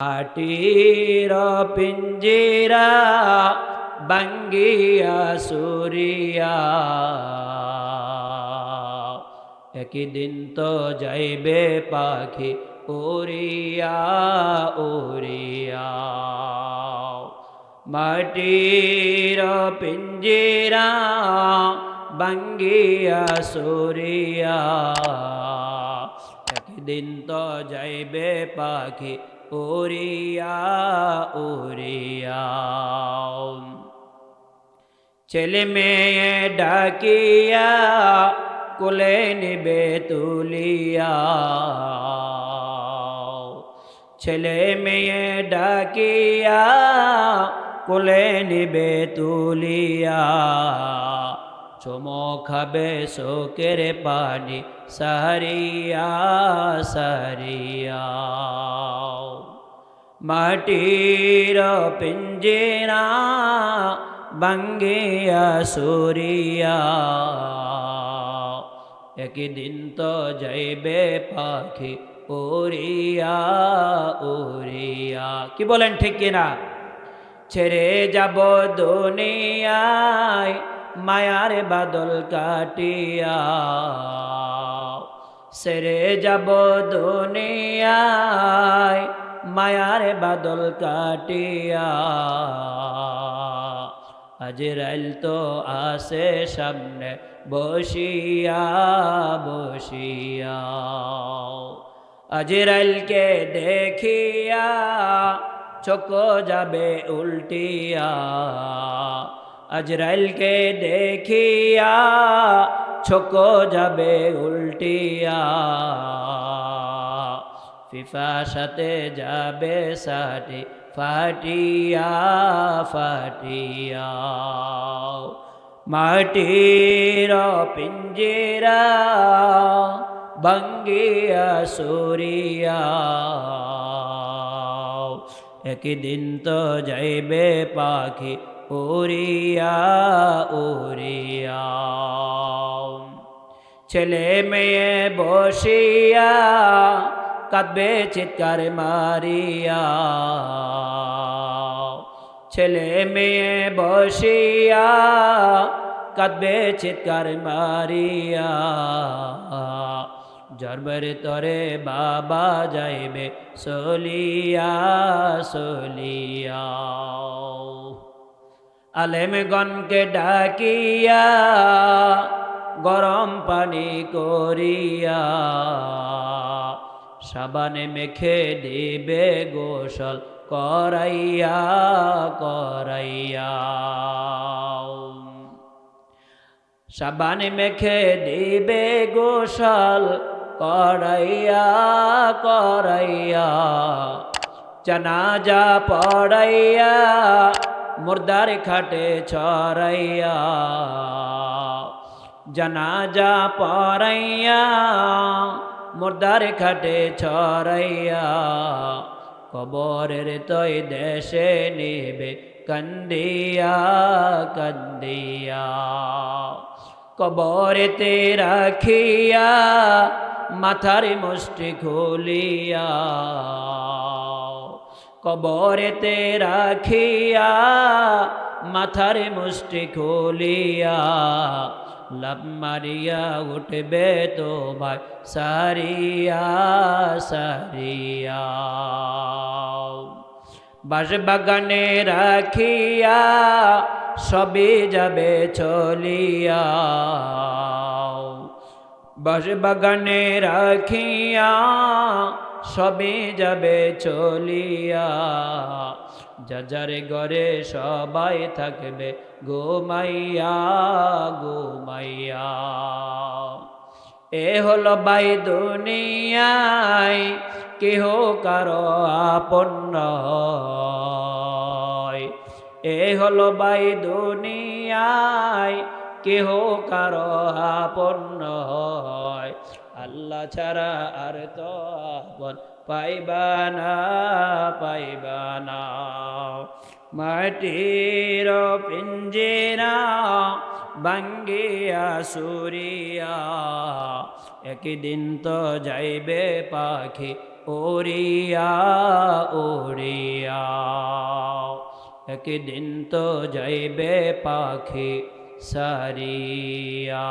মাটির পিঞ্জিরা বাঙ্গিয়া সুরিয়া। একদিন তো যাইবে পাখি উড়িয়া উড়িয়া মাটির পিঞ্জিরা বাঙ্গিয়া সুরিয়া। একদিন তো যাইবে পাখি উড়িয়া উড়িয়া। ছেলে মেয়ে ডাকিয়া, কোলে নিবে তুলিয়া। ছেলে মেয়ে ডাকিয়া, কোলে নিবে তুলিয়া। চমো খাবে শোকের পানি, সারিয়া সারিয়া। মাটির পিঞ্জেরা বাঙ্গিয়া সুরিয়া। একদিন তো যাইবে পাখি উড়িয়া উড়িয়া কি বলেন, ঠিক কিনা ছেড়ে যাব দুনিয়ায়, মায়ার বাদল কাটিয়া। সেরে যাব দুনিয়ায় মায়ার বাদল কাটিয়া আজরাইল তো আসে সামনে বসিয়া বসিয়া আজরাইলকে দেখিয়া চোখ যাবে উল্টিয়া আজরাইলকে দেখিয়া চোখ যাবে উল্টিয়া সাথে যাবে সাটি ফাটিয়া ফাটিয়া। মাটির পিঞ্জিরা বঙ্গিয়া সুরিয়া। একদিন তো যাইবে পাখি উড়িয়া উড়িয়া। ছেলে মেয়ে বসিয়া কাঁদবে চিৎকার মারিয়া। ছেলে মেয়ে বসিয়া কাঁদবে চিৎকার মারিয়া। জন্মের তরে বাবা যাইবে, সলিয়া সলিয়া। আলেমগণকে ডাকিয়া গরম পানি করিয়া সাবানে মেখে দিবে গোসল, করাইয়া করাইয়া। সাবানে মেখে দিবে গোসল, করাইয়া করাইয়া। জানাজা পড়াইয়া, মুর্দার খাটে ছড়াইয়া। জানাজা পড়াইয়া মুর্দার খাটে ছড়াইয়া কবরের তৈ দেশে নিবে, কন্দিয়া কন্দিয়া। কবরেতে রাখিয়া, মাথার মুষ্টি খুলিয়া। কবরেতে রাখিয়া, মাথার মুষ্টি খুলিয়া। লাভ মারিয়া উঠবে তো ভাই সারিয়া সারিয়া। বাস বাগানে রাখিয়া সবে যাবে চলিয়া। বাস বাগানে রাখিয়া সবে যাবে চলিয়া। যাজার ঘরে সবাই থাকবে গোমাইয়া গোমাইয়া এ হলো বাই দুনিয়ায়, কেহ কারও আপন এ হলো বাই দুনিয়ায়, কেহ কারও আপন নয়। আল্লাহ ছাড়া আর তো আপন পাইবানা পাইবানা মাটির পিঞ্জেরা বাঙ্গিয়া সুরিয়া একদিন তো যাইবে পাখি ওরিয়া ওরিয়া একদিন তো যাইবে পাখি সারিয়া।